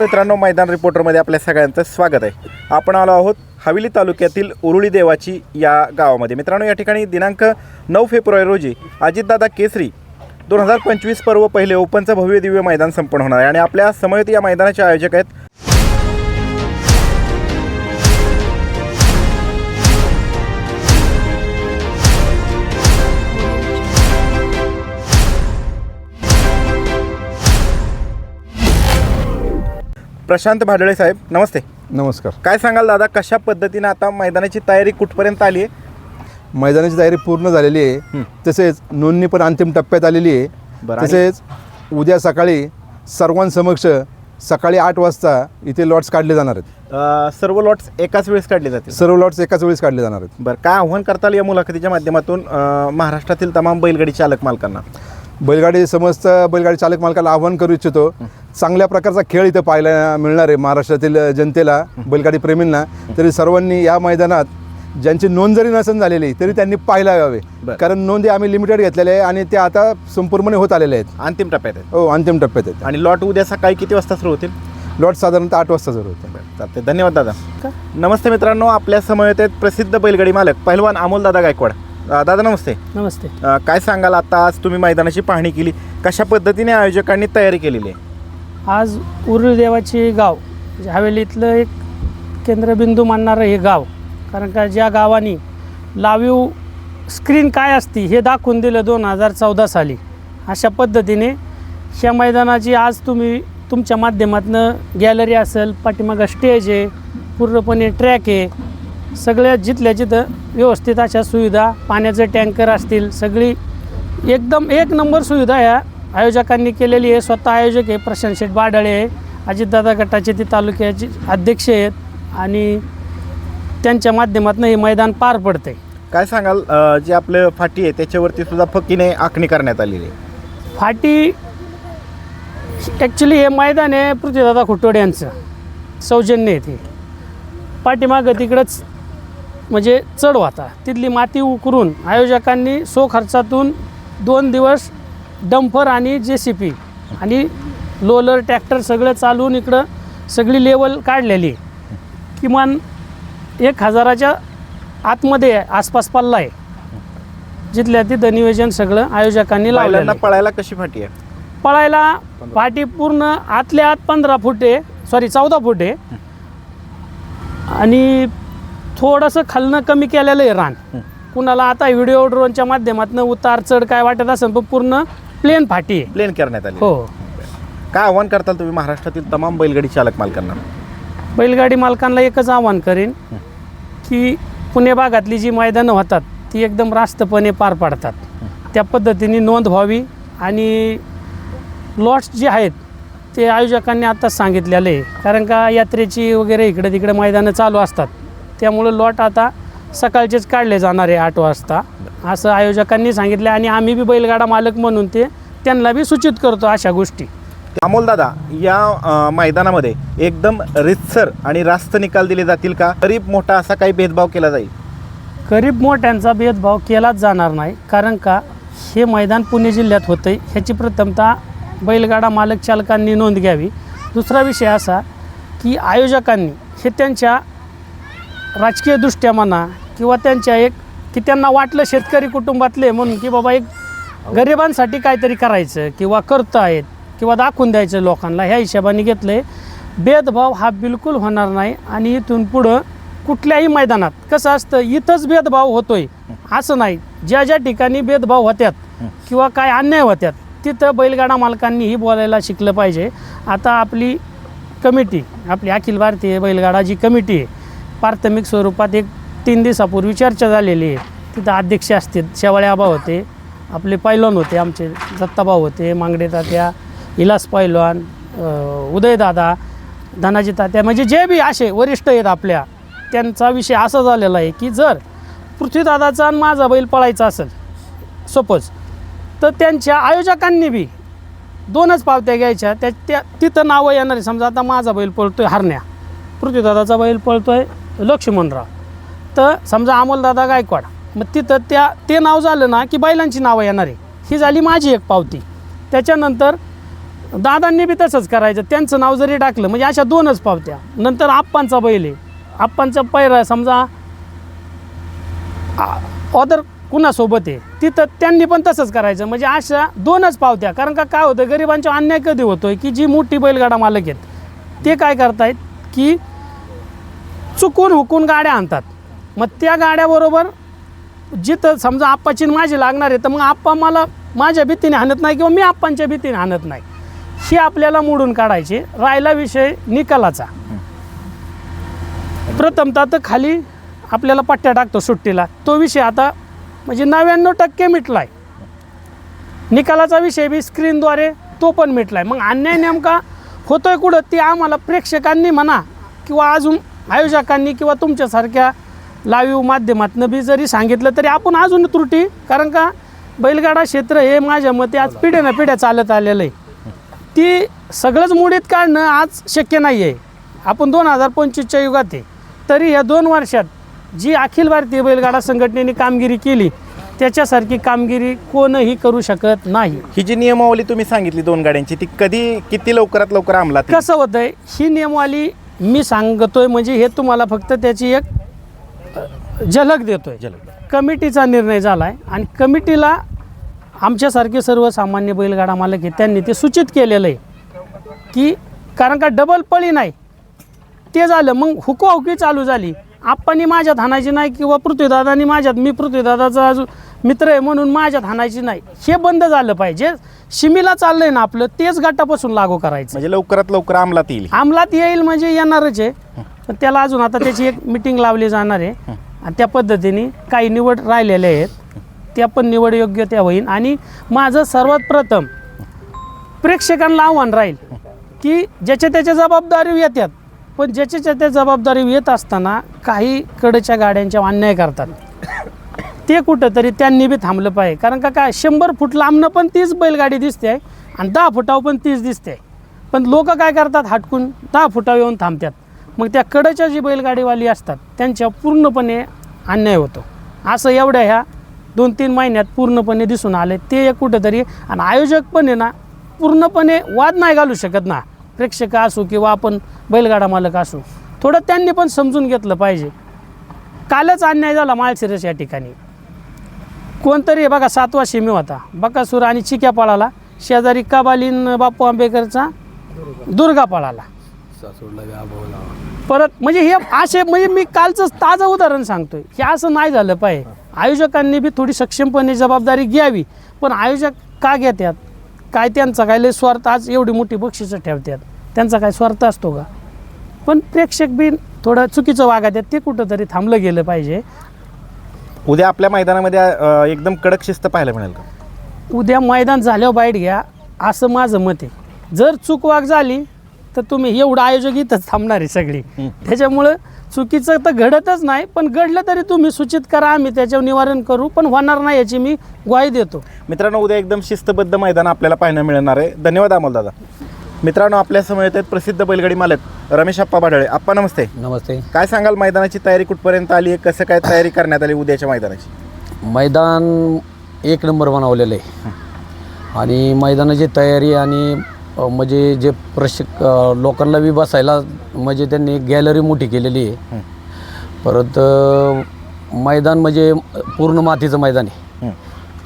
मित्रांनो मैदान रिपोर्टरमध्ये आपल्या सगळ्यांचं स्वागत आहे. आपण आलो आहोत हवेली तालुक्यातील उरुळी देवाची या गावामध्ये. मित्रांनो या ठिकाणी दिनांक नऊ फेब्रुवारी रोजी अजितदादा केसरी दोन हजार पंचवीस पर्व पहिले ओपनचं भव्य दिव्य मैदान संपन्न होणार आहे आणि आपल्या समयत या मैदानाचे आयोजक आहेत प्रशांत भाडळे साहेब नमस्ते. नमस्कार. काय सांगाल दादा कशा पद्धतीने आता मैदानाची तयारी कुठपर्यंत आली आहे? मैदानाची तयारी पूर्ण झालेली आहे. तसेच नोंदणी पण अंतिम टप्प्यात आलेली आहे. बरं, आणि- तसेच उद्या सकाळी सर्वांसमक्ष सकाळी आठ वाजता इथे लॉट्स काढले जाणार आहेत. अ, सर्व लॉट्स एकाच वेळेस काढले जातील. सर्व लॉट्स एकाच वेळेस काढले जाणार आहेत. बरं काय आव्हान करताल या मुलाखतीच्या माध्यमातून अ, महाराष्ट्रातील तमाम बैलगाडी चालक मालकांना? बैलगाडी समस्त बैलगाडी चालक मालकाला आव्हान करू इच्छितो. चांगल्या प्रकारचा खेळ इथं पाहायला मिळणार आहे. महाराष्ट्रातील जनतेला बैलगाडी प्रेमींना. तरी सर्वांनी या मैदानात ज्यांची नोंद जरी नसन झालेली तरी त्यांनी पाहायला यावे. बरं. कारण नोंदी आम्ही लिमिटेड घेतलेल्या आहे आणि त्या आता संपूर्णपणे होत आलेल्या आहेत. अंतिम टप्प्यात आहेत. हो अंतिम टप्प्यात आहेत. आणि लॉट उद्या सकाळी किती वाजता सुरू होतील? लॉट साधारणतः आठ वाजता सुरू होतं. चालते धन्यवाद दादा. नमस्ते मित्रांनो आपल्या समवेत आहेत प्रसिद्ध बैलगाडी मालक पहिलवान अमोल दादा गायकवाड. दादा नमस्ते. नमस्ते. काय सांगाल आता? आज तुम्ही मैदानाची पाहणी केली. कशा पद्धतीने आयोजकांनी तयारी केलेली आहे? आज उरुळ गाव म्हणजे हवेलीतलं एक केंद्रबिंदू मानणारं हे गाव. कारण का ज्या गावानी लावीव स्क्रीन काय असती हे दाखवून दिलं दोन हजार चौदा साली. अशा पद्धतीने या मैदानाची आज तुम्ही तुमच्या माध्यमातून गॅलरी असेल पाठीमागं स्टेज आहे पूर्णपणे ट्रॅक आहे सगळ्या जिथल्या जिथं व्यवस्थित अशा सुविधा पाण्याचे टँकर असतील सगळी एकदम एक नंबर सुविधा ह्या आयोजकांनी केलेली आहे. स्वतः आयोजक आहे प्रशांत शेठ बाडाळे आहे अजितदादा गटाचे ते तालुक्याचे अध्यक्ष आहेत आणि त्यांच्या माध्यमातून हे मैदान पार पडते काय सांगाल अ, जे आपलं फाटी आहे त्याच्यावरती सुद्धा फकीने आखणी करण्यात आलेली आहे. फाटी ॲक्च्युली हे मैदान आहे पृथ्वीदादा खुटोडे यांचं. सौजन्य आहे ते. पाठीमागं तिकडंच म्हणजे चढ होता तिथली माती उकरून आयोजकांनी सो खर्चातून दोन दिवस डंपर आणि जे सी पी आणि लोलर ट्रॅक्टर सगळं चालवून इकडं सगळी लेवल काढलेली किमान एक हजाराच्या आतमध्ये आसपास पल्ला आहे. जिथल्या तिथं नियोजन सगळं आयोजकांनी लावलेलं आहे. पळायला कशी फाटी आहे? पळायला पाठी पूर्ण आतल्या आत पंधरा फूट आहे. सॉरी चौदा फूट आहे. आणि थोडंसं खालनं कमी केलेलं आहे रान. कुणाला आता व्हिडिओ ड्रोनच्या माध्यमातून उतार चढ काय वाटत असेल पण पूर्ण प्लेन फाटी आहे. प्लेन करण्यात आली. हो. काय आव्हान करताल तुम्ही महाराष्ट्रातील तमाम बैलगाडी चालक मालकांना? बैलगाडी मालकांना एकच आवाहन करेन की पुणे भागातली जी मैदानं होतात ती एकदम रास्तपणे पार पाडतात. त्या पद्धतीने नोंद व्हावी आणि लॉट्स जे आहेत ते आयोजकांनी आत्ताच सांगितलेले आहे. कारण का यात्रेची वगैरे इकडे तिकडे मैदानं चालू असतात. त्यामुळं लॉट आता सकाळचेच काढले जाणार आहे आठ वाजता. असं आयोजकांनी सांगितलं आणि आम्ही बी बैलगाडा मालक म्हणून ते त्यांना बी सूचित करतो अशा गोष्टी. अमोल दादा या अ, मैदानामध्ये एकदम रितसर आणि रास्त निकाल दिले जातील का? गरीब मोठा असा काही भेदभाव केला जाईल? गरीब मोठ्यांचा भेदभाव केलाच जाणार नाही. कारण का? हे मैदान पुणे जिल्ह्यात होतं आहे ह्याची प्रथमतः बैलगाडा मालक चालकांनी नोंद घ्यावी. दुसरा विषय असा की आयोजकांनी हे त्यांच्या राजकीयदृष्ट्या म्हणा किंवा त्यांच्या एक की त्यांना वाटलं शेतकरी कुटुंबातले म्हणून की बाबा एक गरिबांसाठी काहीतरी करायचं किंवा करतं आहेत किंवा दाखवून द्यायचं लोकांना ह्या हिशोबाने घेतलं आहे भेदभाव हा बिलकुल होणार नाही आणि इथून पुढं कुठल्याही मैदानात कसं असतं इथंच भेदभाव होतोय असं नाही. ज्या ज्या ठिकाणी भेदभाव होत्यात किंवा काय अन्याय होत्यात तिथं बैलगाडा मालकांनीही बोलायला शिकलं पाहिजे. आता आपली कमिटी आपली अखिल भारतीय बैलगाडा जी कमिटी आहे प्राथमिक स्वरूपात एक तीन दिवसापूर्वी चर्चा झालेली आहे. तिथं अध्यक्ष असतील शेवाळे आबा होते आपले पैलवान होते आमचे दत्ताभाऊ होते मांगडे तात्या इलास पैलवान उदयदादा धनाजी तात्या म्हणजे जे बी असे वरिष्ठ आहेत आपल्या त्यांचा विषय असा झालेला आहे की जर पृथ्वीदादाचा आणि माझा बैल पळायचा असेल सपोज तर त्यांच्या आयोजकांनी बी दोनच पावत्या घ्यायच्या त्या त्या तिथं नावं येणारे समजा आता माझा बैल पळतोय हरण्या पृथ्वीदादाचा बैल पळतोय लक्ष्मणराव. तर समजा अमोलदादा गायकवाड मग तिथं त्या ते नाव झालं ना की बैलांची नावं येणार आहे. ही झाली माझी एक पावती. त्याच्यानंतर दादांनी बी तसंच करायचं. त्यांचं नाव जरी टाकलं म्हणजे अशा दोनच पावत्या. नंतर आप्पांचा बैल आहे. आप्पांचा पैरा समजा ऑदर कुणासोबत आहे तिथं त्यांनी पण तसंच करायचं. म्हणजे अशा दोनच पावत्या. कारण का काय होतं गरिबांचा अन्याय कधी होतोय की जी मोठी बैलगाडा मालक आहेत ते काय करतायत की चुकून हुकून गाड्या आणतात. मग त्या गाड्याबरोबर जिथं समजा आप्पाची माझी लागणार आहे तर मग आप्पा मला माझ्या भीतीने हाणत नाही किंवा मी आप्पांच्या भीतीने हाणत नाही. हे आपल्याला मोडून काढायचे राहिला विषय निकालाचा. प्रथमतः तर खाली आपल्याला पट्ट्या टाकतो सुट्टीला. तो विषय आता म्हणजे नव्याण्णव टक्के मिटला आहे निकालाचा विषय बी स्क्रीनद्वारे तो पण मिटला आहे मग अन्याय नेमका होतोय कुठं? ते आम्हाला प्रेक्षकांनी म्हणा किंवा अजून आयोजकांनी किंवा तुमच्यासारख्या लाईव्ह माध्यमातनं बी जरी सांगितलं तरी आपण अजून त्रुटी कारण का बैलगाडा क्षेत्र हे माझ्या मते आज पिढ्यानं पिढ्या चालत आलेलं आहे. ती सगळंच मुडीत काढणं आज शक्य नाही आहे आपण दोन हजार पंचवीसच्या युगात आहे. तरी या दोन वर्षात जी अखिल भारतीय बैलगाडा संघटनेने कामगिरी केली त्याच्यासारखी कामगिरी कोणही करू शकत नाही. ही जी नियमावली तुम्ही सांगितली दोन गाड्यांची ती कधी किती लवकरात लवकर अंमलात? कसं होतंय ही नियमवाली मी सांगतोय म्हणजे हे तुम्हाला फक्त त्याची एक झलक देतोय. झलक. कमिटीचा निर्णय झाला आहे आणि कमिटीला आमच्यासारखे सर्वसामान्य बैलगाडा मालक आहे त्यांनी ते सूचित केलेलं आहे की कारण का डबल पळी नाही. ते झालं मग हुकवाहुकी चालू झाली. आप्पानी माझ्यात हाणायची नाही किंवा पृथ्वीदादानी माझ्यात मी पृथ्वीदादाचा अजून मित्र आहे म्हणून माझ्यात हाणायची नाही. हे बंद झालं पाहिजे. शिमीला चाललंय ना आपलं तेच गटापासून लागू करायचं. म्हणजे लवकरात लवकर अंमलात येईल. अंमलात येईल म्हणजे येणारच आहे. पण त्याला अजून आता त्याची एक मिटिंग लावली जाणार आहे. आणि त्या पद्धतीने काही निवड राहिलेल्या आहेत. त्या पण निवड योग्य त्या होईल आणि माझं सर्वात प्रथम प्रेक्षकांना आव्हान राहील की ज्याच्या त्याच्या जबाबदारी येतात पण ज्याच्या ज्याच्या जबाबदारी येत असताना काही कडच्या गाड्यांच्या अन्याय करतात. ते कुठंतरी त्यांनी बी थांबलं पाहिजे. कारण का काय? शंभर फूट लांबनं पण तीच बैलगाडी दिसते आहे आणि दहा फुटावर पण तीच दिसते. पण लोक काय करतात? हटकून दहा फुटावर येऊन थांबतात. मग त्या कडच्या जी बैलगाडीवाली असतात त्यांच्या पूर्णपणे अन्याय होतो. असं एवढ्या ह्या दोन तीन महिन्यात पूर्णपणे दिसून आले. ते एक कुठंतरी आणि आयोजक पण आहे ना पूर्णपणे वाद नाही घालू शकत ना. प्रेक्षक असू किंवा आपण बैलगाडा मालक असू थोडं त्यांनी पण समजून घेतलं पाहिजे. कालच अन्याय झाला माळशिरस या ठिकाणी. कोणतरी बघा सातवा शेमी होता. बकासूर आणि चिक्या पळाला. शेजारी कबालीन बापू आंबेकरचा दुर्गा पळाला. परत म्हणजे हे असे म्हणजे मी कालचं ताजं उदाहरण सांगतोय. हे असं नाही झालं पाहिजे. आयोजकांनी बी थोडी सक्षमपणे जबाबदारी घ्यावी. पण आयोजक का घेतात? काय त्यांचा काय लय स्वार्थ आज एवढी मोठी बक्षिसं ठेवतात. त्यांचा काय स्वार्थ असतो का? पण प्रेक्षक बी थोडं चुकीचं वागत आहेत ते कुठंतरी थांबलं गेलं पाहिजे. उद्या आपल्या मैदानामध्ये अ, एकदम कडक शिस्त पाहायला मिळेल का? उद्या मैदान झाल्यावर बाईट घ्या असं माझं मत आहे. जर चूकवाक झाली तर तुम्ही एवढं आयोजक इथंच थांबणार आहे सगळी. त्याच्यामुळं चुकीचं तर घडतच नाही पण घडलं तरी तुम्ही सूचित करा आम्ही त्याच्यावर निवारण करू पण होणार नाही याची मी ग्वाही देतो. मित्रांनो उद्या एकदम शिस्तबद्ध मैदान आपल्याला पाहायला मिळणार आहे. धन्यवाद अमोल दादा. मित्रांनो आपल्यासमोर येत आहेत प्रसिद्ध बैलगाडी मालक रमेश अप्पा बाढळे अप्पा नमस्ते. नमस्ते. काय सांगाल मैदानाची तयारी कुठपर्यंत आली आहे? कसं काय तयारी करण्यात आली उद्याच्या मैदानाची? मैदान एक नंबर बनवलेलं आहे. आणि मैदानाची तयारी आणि म्हणजे जे प्रशिक लोकांना बी बसायला म्हणजे त्यांनी गॅलरी मोठी केलेली आहे. परत मैदान म्हणजे पूर्ण मातीचं मैदान आहे.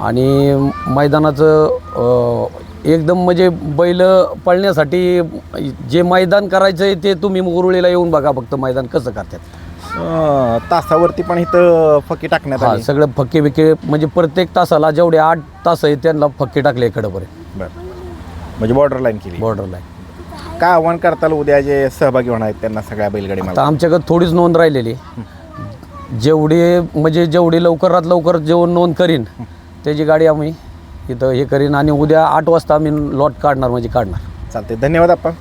आणि मैदानाचं एकदम म्हणजे बैल पळण्यासाठी जे मैदान करायचं आहे ते तुम्ही मुरुळीला येऊन बघा फक्त मैदान कसं करतात. तासावरती पण इथं फकी टाकण्यात हा आली. सगळं फक्के बिक्के म्हणजे प्रत्येक तासाला जेवढे आठ तास आहेत त्यांना फक्के टाकले इकडंपर्यंत बरं. म्हणजे बॉर्डर लाईन केली. बॉर्डरला काय आव्हान करताल उद्या जे सहभागी होणार आहेत त्यांना सगळ्या बैलगाडी आता आमच्याकडे थोडीच नोंद राहिलेली. जेवढी म्हणजे जेवढी लवकरात लवकर जेवण नोंद करीन त्याची गाडी आम्ही इथं हे करीन आणि उद्या आठ वाजता आम्ही लॉट काढणार म्हणजे काढणार. चालते धन्यवाद आपण.